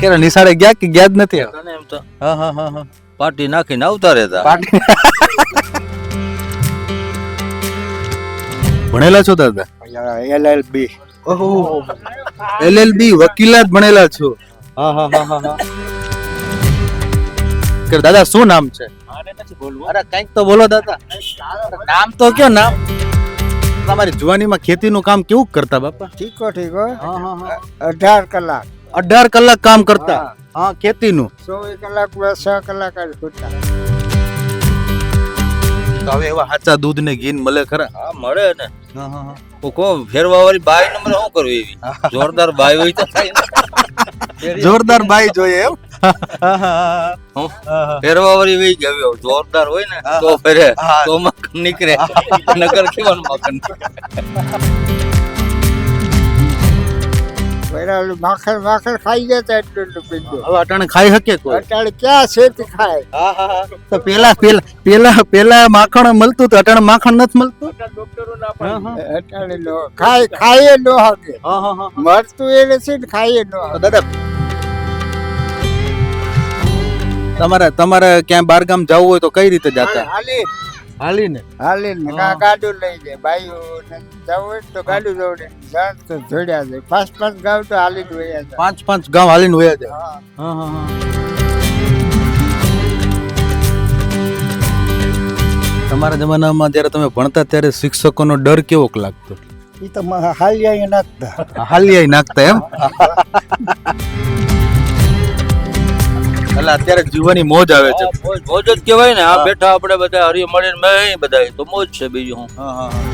કે નિશાળે ગયા કે ગયા જ નથી એમ તો હા હા હા હા. પાટી નાખીને આવતા રહેતા. પાર્ટી ભણેલા છો દાદા? એલએલબી ઓહો. એલએલબી વકીલાત ભણેલા છો. હા હા હા કે દાદા શું નામ છે? અરે કંઈક તો બોલો દાદા. નામ તો કયો નામ? તમારી જુવાનીમાં ખેતીનું કામ કેવું કરતા બાપા? ઠીકો ઠીકો. હા હા હા. અઢાર કલાક. અઢાર કલાક કામ કરતા. હા. ખેતીનું. ચોવીસ કલાક બે છ કલાક જ ખૂટતા તો હવે એવા સાચા દૂધ ને ઘી મળે ખરા? હા મળે ને. હું હા હા. કો ફેરવા વાળી બાઈ નંબર શું કરવું એવી? જોરદાર બાઈ હોય તો જોરદાર બાઈ જોઈએ એમ? ફેરવા વાળી વહી ગયો. જોરદાર હોય ને તો ફેરે. તો મકન નીકળે. નગર કેવાનું મકન પેલા માખણ માખણ ખાઈ જતા એટલું એટલું પીધું. હવે અટાણે ખાઈ શકે કોઈ? ક્યાં છે ખાય? તો પેલા પેલા પેલા પેલા માખણ મળતું તો અટાણે માખણ નથી મળતું? અત્યારે નો ખાય ખાઈએ નો હકે. હા હા હા મળતું એ નથી ને ખાઈએ નો દાદા તમારે તમારે ક્યાંય બહારગામ જવું હોય તો કઈ રીતે જતા? હાલી. હાલીને? હાલીને. ગાડું લઈ જાય ને જવું હોય તો ગાડું જોડે જાણ તો જોડ્યા જાય પાંચ પાંચ ગામ તો હાલીને વયા જાય. પાંચ પાંચ ગામ હાલીને વયા જાય? હા. હા હા તમારા જમાનામાં જ્યારે તમે ભણતા ત્યારે શિક્ષકોનો ડર કેવોક લાગતો? એ તો હાલિયા નાખતા. હાલિયા નાખતા એમ? એટલે અત્યારે જીવવાની મોજ આવે છે. મોજ મોજ જ કહેવાય ને. આ બેઠા આપણે બધા હરી મળીને મેં બધા તો મોજ છે બીજું હું. હા હા હા.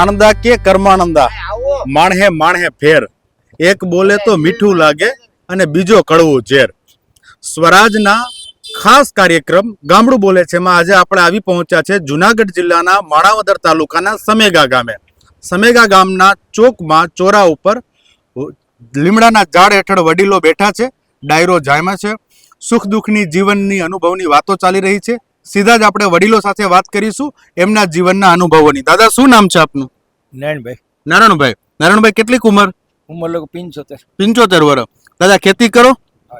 આણંદા કે કર્માનંદા માણહે માણહે ફેર. એક બોલે તો મીઠું લાગે અને બીજો કડવું ઝેર. સ્વરાજના ખાસ કાર્યક્રમ ગામડું બોલે છે. એમાં આજે આપણે આવી પહોંચ્યા છે જુનાગઢ જિલ્લાના માણાવદર તાલુકાના સમેગા ગામે. સમેગા ગામના ચોકમાં ચોરા ઉપર લીમડાના ઝાડ હેઠળ વડીલો બેઠા છે ડાયરો જાયમાં છે. સુખ દુઃખની જીવનની અનુભવની વાતો ચાલી રહી છે. સીધા જ આપણે વડીલો સાથે વાત કરીશું એમના જીવનના અનુભવોની. દાદા શું નામ છે આપનું? નારાયણભાઈ. નારાયણભાઈ. નારાયણભાઈ કેટલીક ઉંમર? ઉંમર લોકો પિંચોતેર. પિંચોતેર વર્ષ દાદા ખેતી કરો?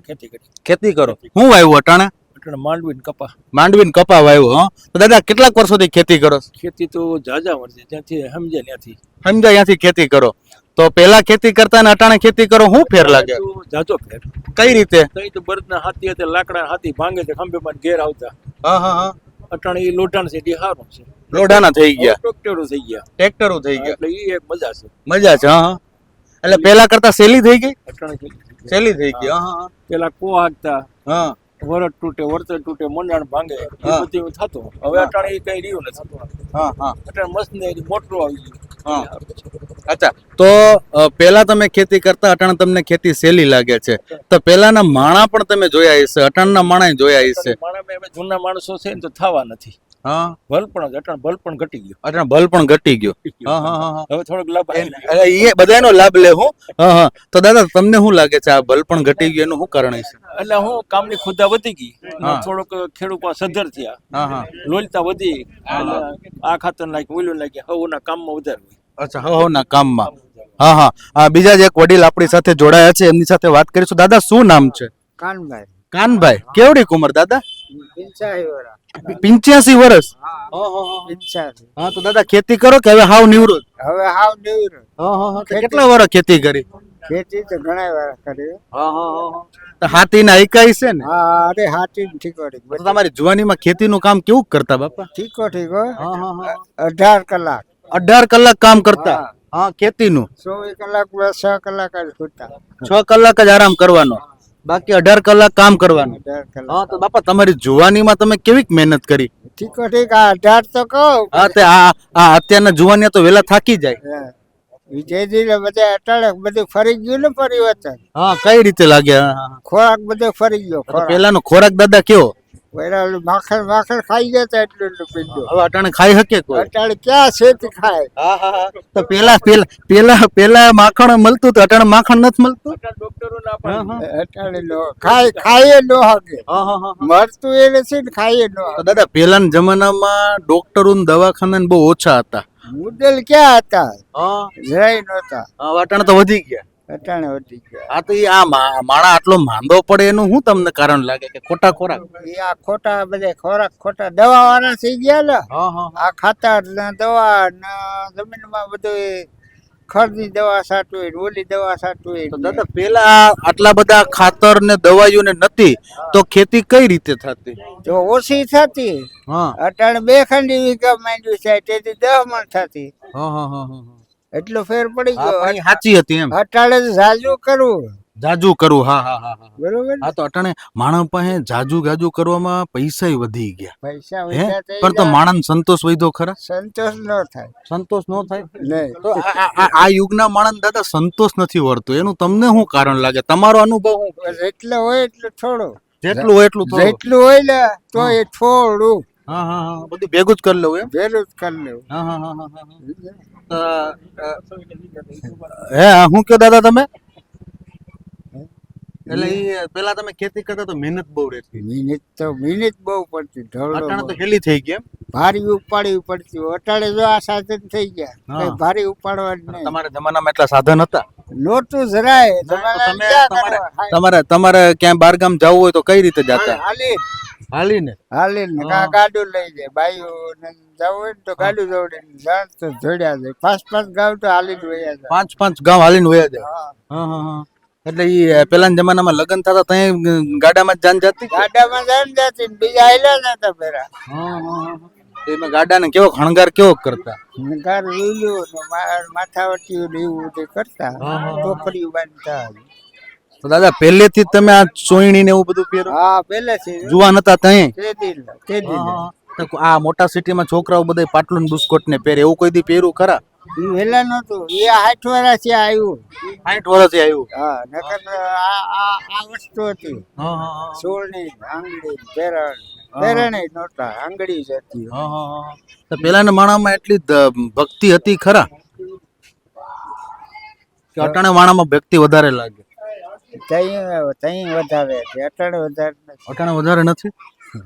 ખેતી કરો. ખેતી કરો. હું વાવ્યું અટાણે? માંડવી કપા. માંડવી કપા વાવ્યો તો દાદા કેટલાક વર્ષોથી ખેતી કરો? ખેતી તો જાજા વર્ષે ત્યાંથી સમજે ત્યાંથી. સમજે ત્યાંથી ખેતી કરો. તો પેલા ખેતી કરતા ને અટાણે ખેતી કરો હું ફેર લાગે? જાજો ફેર. કઈ રીતે? કઈ તો બળદના હાથી હતા લાકડા હાથી ભાંગે છે ખંભે માં ઘેર આવતા. હા હા હા. અટાણે એ લોટાણ છે એ સારું છે. લોઢાના થઈ ગયા? ટ્રેક્ટરો થઈ ગયા. ટ્રેક્ટરો થઈ ગયા? એટલે એ એક મજા છે. મજા છે હા એટલે પેલા કરતા સેલી થઈ ગઈ? અટાણે સેલી થઈ ગઈ હા. હા પેલા કો હાંકતા. હા. વરદ તૂટે વર્તર તૂટે મંડાણ ભાંગે એ. બધું થતું. હવે અટાણે એ કઈ રહ્યું નથી. હા હા અટાણે મસ્ત ને મોટરો આવી હા. ગયું અચ્છા તો પેલા તમે ખેતી કરતા અટાણ તમને ખેતી સહેલી લાગે છે. તો પેલાના માણા પણ તમે જોયા હશે અટાણના માણા જોયા હશે. માણા જૂના માણસો છે ને તો થવા નથી. હા. ભલ પણ અટાણે ભલ પણ ઘટી ગયો. અટાણે ઘટી ગયો. હા હા હા હા. હવે થોડોક લાભ એ બધાનો લે હું. હા હા. તો દાદા તમને શું લાગે છે આ બલ પણ ઘટી ગયું એનું શું કારણ છે? એટલે હું કામની ખુદા વધી ગઈ. થોડોક ખેડૂત પાસે થયા. હા હા. લોલતા વધી. આ ખાતર નાખી ઓલું નાખી હવના કામમાં વધારે અચ્છા હો ના કામમાં. હા હા. આ બીજા જ એક વડીલ આપણી સાથે જોડાયા છે. એમની સાથે વાત કરીશું. દાદા શું નામ છે? કાનભાઈ. કાનભાઈ. કેવડી કુમાર દાદા? પિંચ્યાસી વર્ષ હા. તો દાદા ખેતી કરો કે હવે હાવ નિવૃત્ત? હવે હાવ નિવૃત્ત. તો કેટલા વર્ષ ખેતી કરી? ખેતી તો ઘણા વર્ષ કરી. તો હાથી ના એકાઈ છે ને? હા અરે હાથી ને ઠીકો તમારી જુવાનીમાં ખેતીનું કામ કેવું કરતા બાપા? ઠીકો ઠીકો અઢાર કલાક. અઢાર કલાક કામ કરતા? હા. ખેતી નું ચોવીસ કલાક છ કલાક જ છ કલાક જ આરામ કરવાનો? બાકી અઢાર કલાક કામ કરવાનું. હા તો બાપા તમારી જુવાનીમાં તમે કેવી મહેનત કરી? ઠીકો ઠીક આ અઢાર તો કહું. હા તે આ આ અત્યારના જુવાનિયા તો વેલા થાકી જાય. વિજયજી ને બધા અટાણે બધું ફરી ગયું ને પરિવર્તન હા કઈ રીતે લાગે. ખોરાક બધો ફરી ગયો પેલાનો ખોરાક દાદા કેવો ઓલું માખણ માખણ ખાઈ જતા એટલું એટલું પીધું. હવે અટાણે ખાઈ શકે કોઈ? અટાણે ક્યાં છે ખાય? તો પેલા પેલા પેલા પેલા માખણ મળતું તો અટાણે માખણ નથી મળતું? અટાણે નો ખાય ખાઈએ નો હકે. હા, હા, હા. મળતું એ નથી ને ખાઈએ નો દાદા પેલાના જમાનામાં ડોક્ટરો ને દવાખાના ને બહુ ઓછા હતા. મુદલ ક્યાં હતા? હા. જરાય નહોતા. હા, અટાણે તો વધી ગયા. અટાણે વધી ગયા. આ તો એ આ માળા આટલો માંદો પડે એનું શું તમને કારણ લાગે કે ખોટા ખોરાક? એ આ ખોટા બધા ખોરાક ખોટા દવા વાળા થઈ ગયા ને હા હા આ ખાતર ને દવા ને જમીનમાં બધું ખરની દવા સાટવી ઓલી દવા સાટવી તો દાદા પેલા આટલા બધા ખાતર ને દવાઈઓ ને નથી તો ખેતી કઈ રીતે થતી? જો ઓછી થતી. હા. અટાણે બે ખંડી વીઘા માંડ્યું છે તેથી દહ મણ થતી. હા હા હા હા. એટલો ફેર પડી ગયો. સાચી હતી એમ. અટાણે તો કરવું જાજુ કરવું હા હા હા બરોબર? હા તો અટાણે માણસ પાસે જાજુ ગાજુ કરવામાં પૈસા વધી ગયા. પૈસા પણ તો માણસ સંતોષ વધ્યો ખરા? સંતોષ ન થાય. સંતોષ ન થાય? નહીં. તો આ- યુગના માણસ દાદા સંતોષ નથી વર્તો. એનું તમને શું કારણ લાગે? તમારો અનુભવ એટલે હોય એટલું થોડું. જેટલું હોય એટલું. જેટલું હોય ને તો એ થોડું. હા હા હા બધું ભેગું જ કરી લઉં એમ? ભેગું જ કરી લેવું. હા હા હા હા હા. તો, અ, હે હા, શું કયો દાદા તમે? એટલે એ પેલા તમે ખેતી કરતા તો મહેનત બહુ રહેતી. મહેનત તો મહેનત બહુ પડતી અટાણે તો હેલી થઈ ગઈ એમ? ભારી ઉપાડવી પડતી અટાણે જો આ સાધન થઈ ગયા. ભારી ઉપાડવા તમારા જમાનામાં એટલા સાધન હતા? નહોતું જરાય. તમારે તમારે તમે ક્યાં ક્યાંય બારગામ જવું હોય તો કઈ રીતે જતા? હાલી હાલીને? હાલીને. ગાડું લઈ જાય. બાઈઓ ને જવું હોય તો ગાડું દોડે જાણ તો જોડ્યા જાય. પાંચ પાંચ ગાવ તો હાલી જ વયા જાય. પાંચ પાંચ ગામ હાલીને વયા જાય. હા. હા હા હા. એટલે ઈ પેલાના જમાનામાં લગ્ન થતા ત્યાં ગાડામાં જાન જતી ગાડામાં જાન જતી બીજા હાલ્યા જતા પેલા એમાં ગાડાને કેવો ખણગાર કેવો કરતા? ખણગાર લીલું ને મા- માથાવટીયું ને એવું કરતા. ટોપરીઓ બાંધતા. તો દાદા પહેલેથી તમે આ ચોઈણી ને એવું બધું પહેરો? હા પહેલેથી. જુવાન હતા ત્યાં તે દિન તે દિન. આ મોટા સિટીમાં છોકરાઓ બધા પાટલું બુસ્કોટ ને પહેરે. એવું કોઈ દી પહેર્યું ખરા? એ વેલા નતું એ આઠ વર્ષથી આવ્યું. આઠ વર્ષથી આવ્યું? હા નકર આ આ આ વસ્તુ હતી. સોળની આંગળી પેરણ પેરણ નહોતા આંગળી જ હતી. તો પેલાના માણામાં એટલી ભક્તિ હતી ખરા? કે અટાણે માણામાં ભક્તિ વધારે લાગે? ત્યાં ત્યાં વધારે હતી અટાણે વધારે અટાણે વધારે નથી?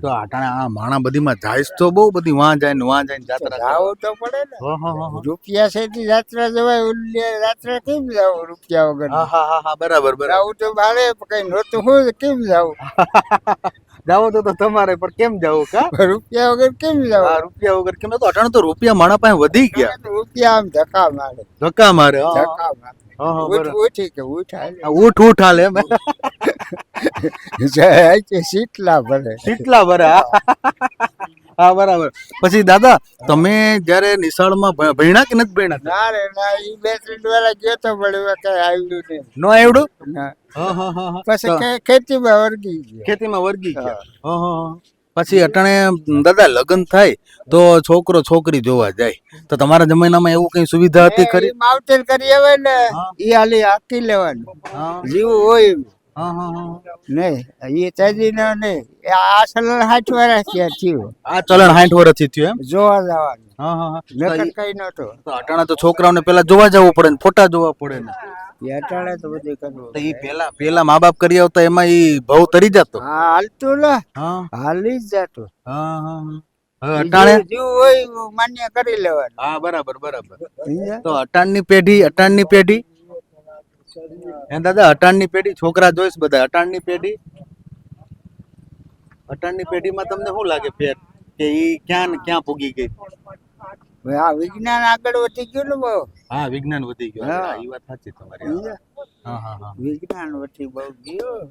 તો અટાણે આ માણા બધીમાં જાય તો બહુ બધી વાં જાય ને વાં જાય ને જાત્રા. તો પડે ને. રૂપિયા છે યાત્રા જવાય ઉલ્લે યાત્રા કેમ જાવ રૂપિયા વગર હા હા હા બરાબર બરાબર. જાવું તો મારે કઈ નહોતું હોય કેમ જાવું? જાવો તો તમારે પણ કેમ જાવ કા? રૂપિયા વગર કેમ આ રૂપિયા વગર કેમ? તો અટાણે તો રૂપિયા માણા પાસે વધી ગયા. રૂપિયા આમ ધક્કા મારે. ધક્કા મારે. ધક્કા મારે. ઉઠ. ઉઠી કે હાલે. જાય કે સીટલા ભરે. હા. બરાબર. પછી દાદા તમે જ્યારે નિશાળમાં ભણ્યા કે નથી ભણ્યા? ના રે ના એ બે ત્રણ વાળા ગયો તો પણ કઈ આવ્યું નહીં. નો આવડું ના. પછી ખેતીમાં વર્ગી ગયો. ખેતીમાં વર્ગી ગયા. પછી અટાણે દાદા લગ્ન થાય તો છોકરો છોકરી જોવા જાય. તો તમારા જમાનામાં એવું કઈ સુવિધા હતી ખરી? માવતર કરી આવે ને ઈ હાલી હાકી લેવાનું. જીવું હોય. નહીં એ તાજી નો નહીં એ આ ચલણ સાઠ વર્ષ થયું આ ચલણ સાઠ વર્ષથી થયું એમ? જોવા જવાનું. નકર કઈ નતો તો અટાણે તો છોકરાઓને પેલા જોવા જવું પડે ને ફોટા જોવા પડે ને. અટાણે તો બધું કરવું તો ઈ પેલા પેલા મા બાપ કરી આવતા એમાં ઈ ભાવ તરી જતો. હા હાલતું ને હા. હાલી જ જતો. હા હા. હવે અટાણે? જીવ- હોય માન્ય કરી લેવાનું. હા બરાબર બરાબર. તો અટાણની પેઢી અટાણની પેઢી? હે દાદા અટાણની પેઢી છોકરા જોઈશ બધા. અટાણની પેઢી? અટાણની પેઢીમાં તમને શું લાગે ફેર? કે ઈ ક્યાં ને ક્યાં પૂગી ગઈ? આ વિજ્ઞાન આગળ વધી ગયું ને બહુ. હા વિજ્ઞાન વધી ગયું. હા. હા, વાત સાચી તમારી. વિજ્ઞાન વધી બહુ ગયું.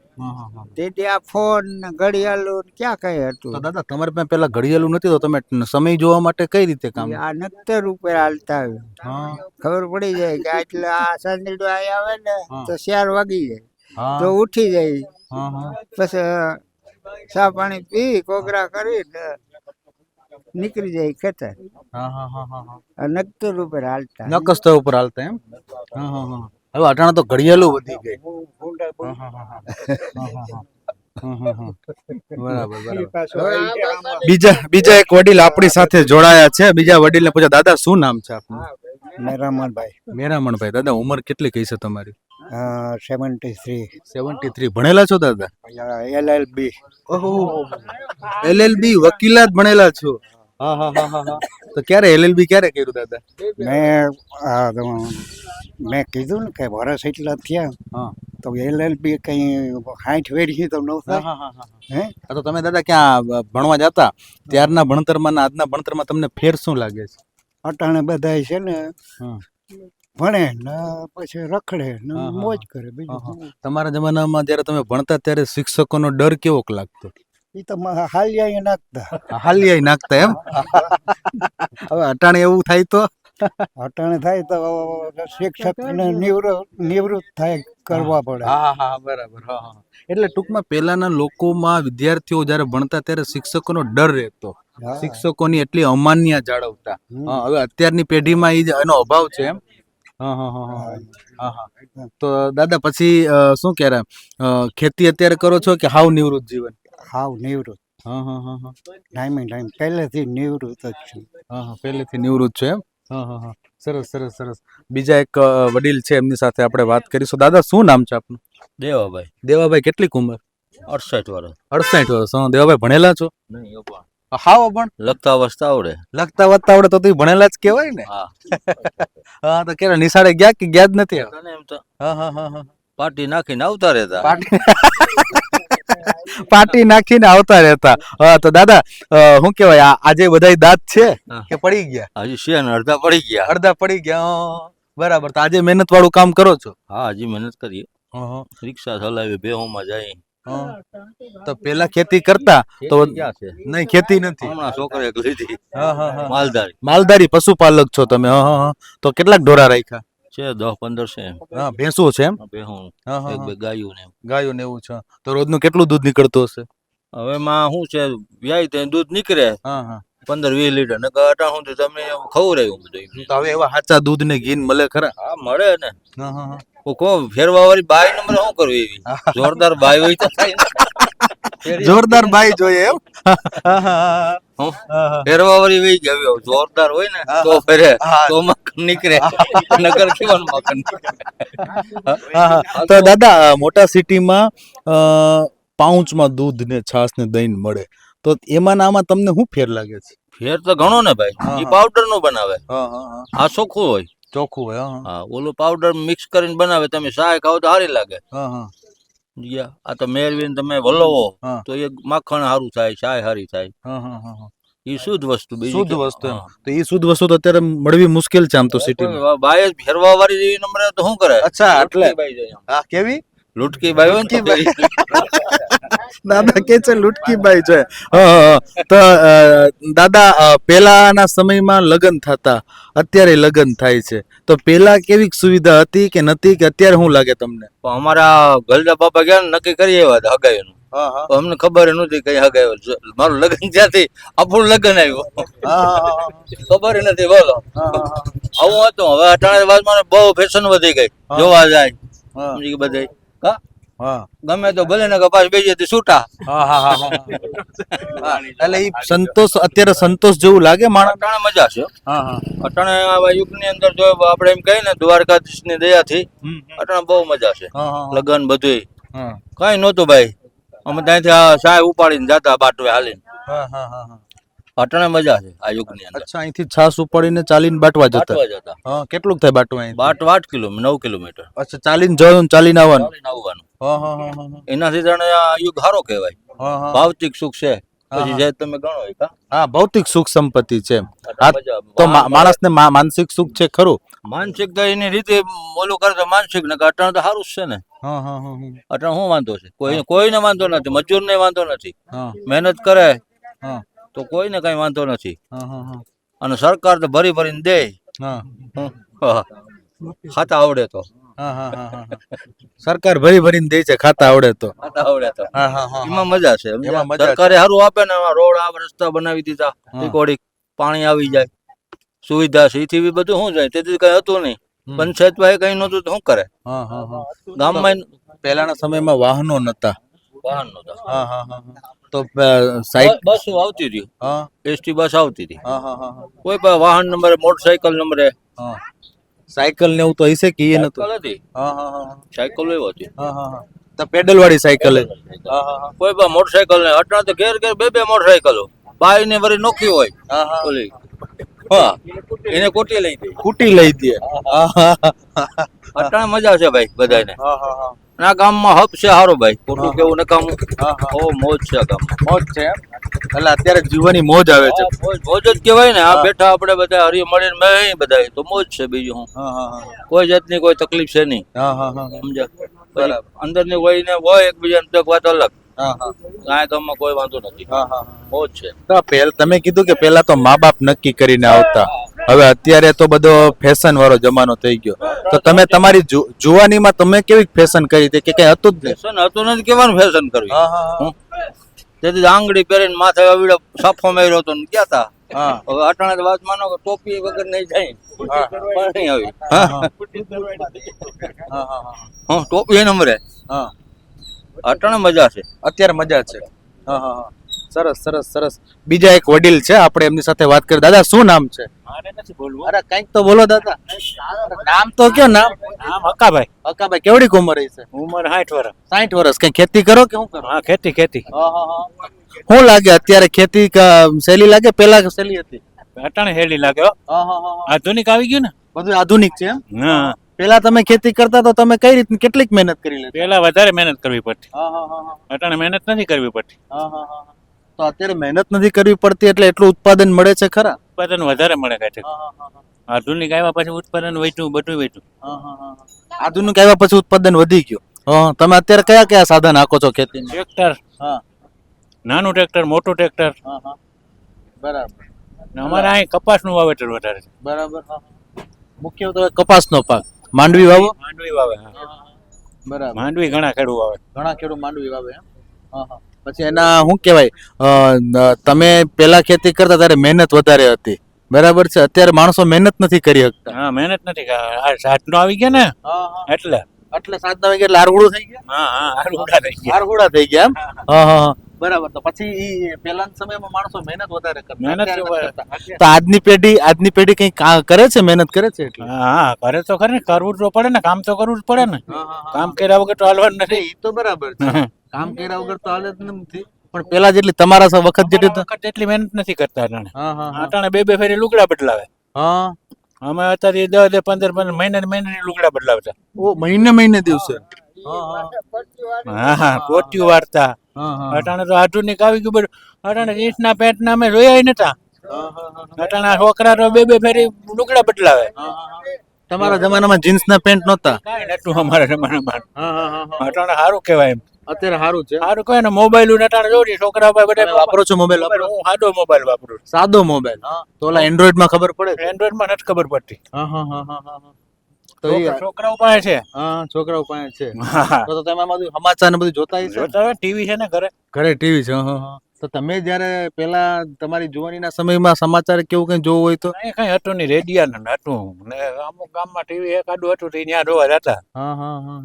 તેથી આ ફોન ને ઘડિયાળો ક્યાં કઈ હતું? દાદા તમારે પાસે પેલા ઘડિયાળું નથી તો તમે સમય જોવા માટે કઈ રીતે કામ? આ નક્તર ઉપર હાલતા આવ્યું ખબર પડી જાય કે એટલે આ સાંજડો આઈ આવે ને તો ચાર વાગી જાય. તો ઉઠી જાય. પછી ચા પાણી પી કોગરા કરી ને નીકળી જાય ખેતર. હા હા હા હા હા. આ નક્તર ઉપર હાલતા. નકસ્તર ઉપર હાલતા એમ? હા હા હા. હવે અટાણા તો ઘડિયાળું વધી ગઈ. બીજા બીજા એક વડીલ આપણી સાથે જોડાયા છે. બીજા વડીલને પૂછ્યા દાદા શું નામ છે આપનું? મેરામણભાઈ. મેરામણભાઈ. દાદા ઉંમર કેટલી કઈ છે તમારી? સેવન્ટી થ્રી સેવન્ટી થ્રી ભણેલા છો દાદા? L L B. ઓહો. એલએલબી વકીલાત ભણેલા છો. હા હા હા હા હા. તો ક્યારે એલએલબી ક્યારે કર્યું દાદા? મેં મેં કીધું ને કે વરસ એટલા થયા. હા. તો એલએલબી કઈ હાઈઠ વેડી તો ન થાય. હા તો તમે દાદા ક્યાં ભણવા જતા? ત્યારના ભણતરમાં ને આજના ભણતરમાં તમને ફેર શું લાગે છે? અટાણે બધા છે ને ભણે ને પછી રખડે ને મોજ કરે બીજું તમારા જમાનામાં જ્યારે તમે ભણતા ત્યારે શિક્ષકોનો ડર કેવોક લાગતો? ઈ તો હાલિયા નાખતા. નાખતા એમ? હવે અટાણે એવું થાય તો? અટાણે થાય તો શિક્ષક ને નિવૃત્ત થાય કરવા પડે. હા હા બરાબર હા એટલે ટૂંકમાં પહેલાના લોકોમાં વિદ્યાર્થીઓ જ્યારે ભણતા ત્યારે શિક્ષકોનો ડર રહેતો. શિક્ષકોની એટલી અમાન્ય જાળવતા. હવે અત્યારની પેઢીમાં એનો અભાવ છે એમ. હા હા હા હા હા. હા તો દાદા પછી શું કહેવાય? ખેતી અત્યારે કરો છો કે હાવ નિવૃત્ત જીવન? હાવ નિવૃત્ત. હા હા હા હા. ટાઈમે ટાઈમ પહેલેથી નિવૃત્ત જ છું. હા હા પહેલેથી નિવૃત્ત છે એમ? હા હા હા. સરસ સરસ સરસ. બીજા એક વડીલ છે એમની સાથે આપણે વાત કરીશું. દાદા શું નામ છે આપનું? દેવાભાઈ. દેવાભાઈ કેટલીક ઉંમર? અડસઠ વર્ષ. અડસઠ વર્ષ. હા દેવાભાઈ ભણેલા છો? હાવ પણ? લખતા વસતા આવડે. લખતા વસતા આવડે તો તું ભણેલા જ કહેવાય ને? હા. હા તો કેવા નિશાળે ગયા કે ગયા જ નથી તને એમ તો હા હા હા હા. પાટી નાખીને આવતા રહેતા. પાટી પાટી નાખીને આવતા રહેતા. હા તો દાદા શું કેવાય આજે બધાય દાંત છે કે પડી ગયા? હજી છે ને અડધા પડી ગયા. અડધા પડી ગયા બરાબર. તો આજે મહેનત વાળું કામ કરો છો? હા હજી મહેનત કરીએ. રિક્ષા ચલાવી બેહોમાં જાય. તો પેલા ખેતી કરતા? તો નહીં ખેતી નથી. હમણાં છોકરે લીધી. માલધારી. માલધારી પશુપાલક છો તમે તો કેટલાક ઢોરા રાખ્યા? છે દસ પંદર છે હા ભેંસો છે એમ? ભેહું હા હા એક બે ગાયું ને. ગાયો ને એવું છે. તો રોજનું કેટલું દૂધ નીકળતું હશે? હવે માં શું છે વ્યાય તે દૂધ નીકળે. હા હા. પંદર વીસ લીટર ને અટા સુધી તમે રહ્યું બધું તો હવે એવા સાચા દૂધ ને ઘી મળે ખરા? હા મળે ને. હા હા હા. કો- ફેરવા વાળી બાઈ નંબર શું કરવી એવી? જોરદાર બાઈ હોય તો થાય. જોરદાર બાઈ જોઈએ એમ. ફેરવા વાળી વહી ગયો જોરદાર હોય ને તો ફેરે તો મકન નીકળે. નગર કેવાનું મકન. તો દાદા મોટા સિટીમાં પાઉચમાં દૂધ ને છાશ ને દહીં મળે. તો એમાં આમાં તમને શું ફેર લાગે છે? ફેર તો ઘણો ને ભાઈ. એ પાવડર નો બનાવે. હા હા હા. આ ચોખ્ખું હોય. ચોખ્ખું હોય હા. ઓલું પાવડર મિક્સ કરીને બનાવે તમે શાક ખાવ તો સારી લાગે. હા હા. આ તો મેળવીને તમે વલોવો. તો એ માખણ સારું થાય શાય સારી થાય. હા હા હા હા. એ શુદ્ધ વસ્તુ શુદ્ધ વસ્તુ તો એ શુદ્ધ વસ્તુ તો અત્યારે મળવી મુશ્કેલ છે આમ તો સિટી બાય ફેરવા વાળી જેવી નંબર તો શું કરે? અચ્છા, એટલે. હા કેવી? લુટકી તો દાદા કે છે લુટકીબાઈ છે. તો દાદા પહેલાના સમયમાં લગ્ન થતા અત્યારે લગ્ન થાય છે. તો પેલા કેવી સુવિધા હતી કે નથી કે અત્યારે શું લાગે તમને? અમારા ગલડા બાપા ગયા નક્કી કરી આવ્યા હતા હગાઈનું અમને ખબર નથી કઈ હગાઈ મારું લગ્ન જ્યાંથી આપણું લગ્ન આવ્યું. ખબર નથી બોલો. આવું હતું. હવે અટાણે વાતમાં બહુ ફેશન વધી ગઈ. જોવા જાય. હા. ગમે તો ભલે ને કપાસ બેસી તો છૂટા. હા હા હા હા. એટલે ઈ સંતોષ અત્યારે સંતોષ જેવું લાગે માણસ અટાણે મજા છે. હો. હા. હા અટાણે આવા યુગની અંદર જો આપણે એમ કહીએ ને દ્વારકાધીશની દયાથી થી અટાણે બહુ મજા છે. હા હા લગન બધુંય. કઈ નહોતું ભાઈ. અમે ત્યાંથી સાહેબ ઉપાડીને જતા બાટવે હાલીને. હા હા હા. હા મજા છે આ યુગની અંદર. અચ્છા અહીંથી છાસ ઉપાડીને ચાલીને બાટવા જતા. જતા. હા કેટલું થાય બાટવા અહીં બાટ વાટ કિલો નવ કિલોમીટર. અચ્છા ચાલીને જવાનું ને ચાલીને આવવાનું? આવવાનું. હા હા એનાથી જાણે આ યુગ સારો કહેવાય. ભૌતિક સુખ છે. પછી જે તમે ગણો હા ભૌતિક સુખ સંપત્તિ છે તો. માણસને માનસિક સુખ છે ખરું? માનસિક તો એની રીતે ઓલું કરે તો માનસિક ને અટણ તો સારું જ છે ને. અટાણે શું વાંધો છે? કોઈ કોઈને વાંધો નથી મજૂરને વાંધો નથી. મહેનત કરે. તો કોઈને કઈ વાંધો નથી. અને સરકાર તો ભરી ભરીને દે. હા. હા. ખાતા આવડે તો. સરકાર ભરી ભરીને દે છે ખાતા આવડે તો. ખાતા આવડે તો. એમાં મજા છે. સરકારે સારું આપે ને રોડ આ રસ્તા બનાવી દીધા. કોડી પાણી આવી જાય. સુવિધા છે. એથી બધું શું જાય? તેથી કઈ હતું નહીં. પંચાયત પાસે કઈ નતું તો શું કરે? ગામમાં પહેલાના સમયમાં વાહનો નતા વાહન નતા. તો સાઈડ બસ આવતી હતી હા. એસટી બસ આવતી હતી હા હા હા હા. કોઈ પણ વાહન નંબરે મોટરસાયકલ નંબરે. હા. સાયકલ ને એવું તો હશે કે એ નતું? હતી. હા હા હા હા. સાયકલ એવો હતી. હા હા હા. તો પેડલ વાળી સાયકલ. હા હા હા. કોઈ પણ મોટરસાયકલ ને અટણા તો ઘેર ઘેર બે બે મોટરસાયકલો. બાઈ ને વળી નોખી હોય. ઓલી. હા. એને કોટી લઈ દે. કુટી લઈ દે. અટાણે મજા છે ભાઈ બધાને આ ગામમાં હબ છે સારો ભાઈ. ખોટું કેવું નકામું ઓ મોજ છે ગામમાં. મોજ છે એટલે અત્યારે જીવવાની મોજ આવે છે. મોજ જ કહેવાય ને. આ બેઠા આપણે બધા હરી મળીને મેં બધા તો મોજ છે બીજું હું. કોઈ જાતની કોઈ તકલીફ છે નહીં. સમજા બરાબર. અંદરની અંદરની હોય ને હોય એકબીજાને તો વાત અલગ. હા હા. ગામમાં કોઈ વાંધો નથી. મોજ છે. તો તમે કીધું કે પેલા તો મા બાપ નક્કી કરીને આવતા. હવે અત્યારે તો બધો ફેશન વાળો જમાનો થઈ ગયો. તો તમે તમારી જુવાનીમાં તમે કેવી ફેશન કરી હતી કે કઈ હતું જ નહીં? ફેશન હતું નથી કેવાનું ફેશન કરવી? તેથી આંગળી પહેરીને માથે અવીડો સાફો માર્યો હતો ને ગયા તા. હવે અટાણે વાત માનો કે ટોપી વગર નહીં જાય. પણ નહીં આવી. હા ટોપી નંબરે. હા. અટાણે મજા છે. અત્યારે મજા છે. હા હા હા. સરસ સરસ સરસ. બીજા એક વડીલ છે આપણે એમની સાથે વાત કરી. દાદા શું નામ છે? અરે કંઈક તો બોલો દાદા. નામ તો કયો નામ? નામ હકાભાઈ હકાભાઈ કેવડી ઉંમર છે ઉંમર 60 વર્ષ 60 વર્ષ કઈ ખેતી કરો કે શું કરો? હા ખેતી ખેતી. શું લાગે અત્યારે ખેતી સહેલી લાગે? પેલા સહેલી હતી? અટાણે હેલી લાગે હો. આધુનિક આવી ગયું ને? બધું આધુનિક છે એમ? હા. પેલા તમે ખેતી કરતા તો તમે કઈ રીતની કેટલીક મહેનત કરી લે પેલા વધારે મહેનત કરવી પડતી. અટાણે મહેનત નથી કરવી પડતી. તો અત્યારે મહેનત નથી કરવી પડતી એટલે એટલું ઉત્પાદન મળે છે ખરા? ઉત્પાદન વધારે મળે કાંઈ આધુનિક આવ્યા પછી ઉત્પાદન વધ્યું બધું વધ્યું. આધુનિક આવ્યા પછી ઉત્પાદન વધી ગયું. હા. તમે અત્યારે કયા કયા સાધન હાકો છો ખેતી ટ્રેક્ટર. હા. નાનું ટ્રેક્ટર મોટું ટ્રેક્ટર. બરાબર. અમારે અહીં કપાસનું વાવેતર વધારે છે. બરાબર મુખ્ય તો કપાસનો પાક. માંડવી વાવો? માંડવી વાવે બરાબર. માંડવી ઘણા ખેડૂ વાવે. ઘણા ખેડૂ માંડવી વાવે એમ? પછી એના શું કહેવાય? તમે પેલા ખેતી કરતા ત્યારે મહેનત વધારે હતી. બરાબર છે? અત્યારે માણસો મહેનત નથી કરી શકતા. હા મહેનત નથી સાધનો આવી ગયા ને? એટલે. એટલે સાત નવે એટલે આરગુડું થઈ ગયા? હા હા આરગુડા થઈ ગયા. આરગુડા થઈ ગયા એમ? હા હા. બરાબર. તો પછી ઈ પહેલાના સમયમાં માણસો મહેનત વધારે કરતા. મહેનત તો આજની પેઢી આજની પેઢી કઈ કરે છે મહેનત? કરે છે એટલે? હા કરે તો ખરે ને. કરવું તો પડે ને. કામ તો કરવું જ પડે ને. કામ કર્યા વગર તો હાલવાનું નથી. ઈ તો બરાબર છે. કામ કર્યા વગર તો હાલત નથી પણ પેલા જેટલી તમારા સ- વખત જેટલી વખત એટલી મહેનત નથી કરતા અટાણે હા હા હા. અટાણે બે બે ફેરી લુગડા બદલાવે. હા. અમે અત્યારે દસ દસ પંદર પંદર મહિને મહિને લુગડા બદલાવતા. ઓ મહિને મહિને દિવસે? હા હા. કોટિયું વાર્તા. અટાણે તો આધુનિક આવી ગયું બધું. અટાણે જીન્સના પેન્ટના અમે જોયા નતા. અટાણે છોકરા તો બે બે ફેરી લુગડા બદલાવે. તમારા જમાનામાં જીન્સના પેન્ટ નહોતા? કાંઈ નતું અમારા જમાનામાં. અટાણે સારું કહેવાય એમ. અત્યારે સારું છે. સારું કોઈ ને મોબાઈલ નટાણ જોડી છોકરા ભાઈ બધા વાપરો છો મોબાઈલ વાપરો હું સાદો મોબાઈલ વાપરું સાદો મોબાઈલ તો ઓલા એન્ડ્રોઈડમાં ખબર પડે એન્ડ્રોઈડમાં નથી ખબર પડતી. હા હા હા હા તો છોકરાઓ પાસે છે. હા છોકરાઓ પાસે છે. તો તમે બધું સમાચાર ને બધું જોતા હશો ટીવી છે ને ઘરે. ઘરે ટીવી છે હા, હા. તો તમે જ્યારે પેલા તમારી જુવાનીના સમયમાં સમાચાર કેવું કઈ જોવું હોય તો? કઈ હતું નહીં. રેડિયા ને હતું ને અમુક ગામમાં ટીવી એકાદું હતું તો ત્યાં જોવા જતા. હા હા હા.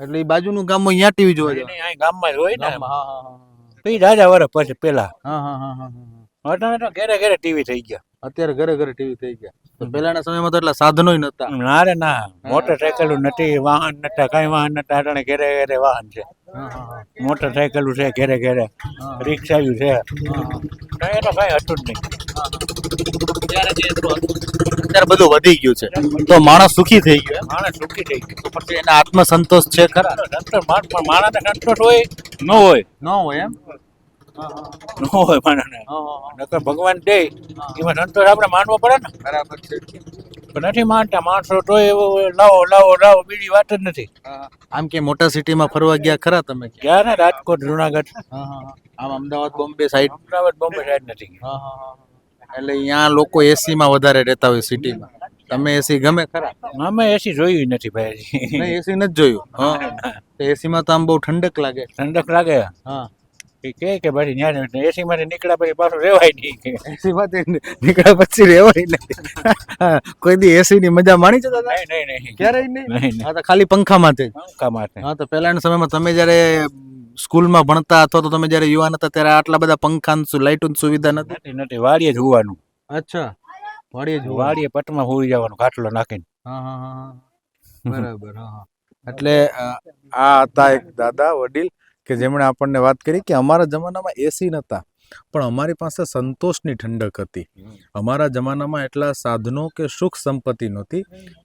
એટલે એ બાજુનું ગામમાં અહીંયા ટીવી જોવા નહીં, જાવ નહીં, અહીં ગામમાં જ હોય ને હા હા હા પછી રાજા વર્ષ પછી પેલા. હા હા હા હા હા હા. અટાણે તો ઘરે ઘરે ટીવી થઈ ગયા. અત્યારે ઘરે ઘરે ટીવી થઈ ગયા. તો પહેલાના સમયમાં તો એટલા સાધનો નતા ના રે ના. મોટરસાયકલ નથી વાહન નતા કઈ વાહન નતા. અટાણે ઘરે ઘરે વાહન છે. હા હા હા. મોટરસાયકલ છે ઘરે ઘરે. રિક્ષાયું છે. કઈ તો કઈ હતું જ નહીં. અત્યારે બધું વધી ગયું છે. તો માણસ સુખી થઈ ગયો માણસ સુખી થઈ ગયો. પછી એના આત્મસંતોષ છે ખરા? માણસને સંતોષ હોય ન હોય. ન હોય એમ? ન હોય માણસને નકર ભગવાન દે એમાં સંતોષ આપણે માનવો પડે ને. બરાબર છે. પણ નથી માનતા. માણસો તો એવો લાવો લાવો લાવો બીજી વાત જ નથી. આમ કે મોટા સિટીમાં ફરવા ગયા ખરા તમે? ગયા ને રાજકોટ જુનાગઢ. આમ અમદાવાદ બોમ્બે સાઈડ અમદાવાદ બોમ્બે સાઈડ નથી ગયા. એટલે અહીંયા લોકો એસીમાં વધારે રહેતા હોય સિટીમાં તમે એસી ગમે ખરા? અમે એસી જોયું નથી ભાઈ. એસી નથી જોયું? હા. એસીમાં તો આમ બહુ ઠંડક લાગે. ઠંડક લાગે? હા. એ કે કે ભાઈ ત્યાં એસી માંથી નીકળ્યા પછી પાછું રેવાય નહીં કે. એસી માંથી નીકળ્યા પછી રેવાય નહીં. કોઈ દી એસી ની મજા માણી દાદા નહીં નહીં નહીં. ક્યારેય નહીં? હા તો ખાલી પંખા માટે પંખા માટે. હા તો પહેલાના સમયમાં તમે જ્યારે સ્કૂલમાં ભણતા અથવા તો તમે જ્યારે યુવાન હતા ત્યારે આટલા બધા પંખા લાઇટો સુવિધા નથી? નથી વાડીએ જ હોવાનું. અચ્છા વાડીએ જ વાડીએ પટમાં હોઈ જવાનું ખાટલો નાખીને. હા હા હા બરાબર હા એટલે આ હતા એક દાદા વડીલ. કે જેમણે આપણને વાત કરી કે અમારા જમાનામાં એસી નહોતા, પણ અમારી પાસે સંતોષની ઠંડક હતી. અમારા જમાનામાં એટલા સાધનો કે સુખ સંપત્તિ નહોતી,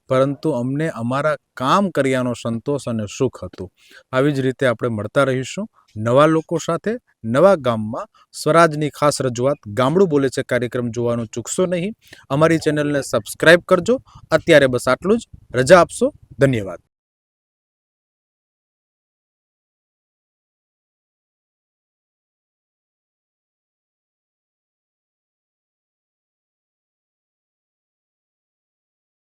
પરંતુ અમને અમારા કામ કર્યાનો સંતોષ અને સુખ હતું. આવી જ રીતે આપણે મળતા રહીશું નવા લોકો સાથે, નવા ગામમાં. સ્વરાજની ખાસ રજૂઆત, ગામડું બોલે છે કાર્યક્રમ જોવાનું ચૂકશો નહીં. અમારી ચેનલને સબસ્ક્રાઈબ કરજો. અત્યારે બસ આટલું જ. રજા આપશો. ધન્યવાદ.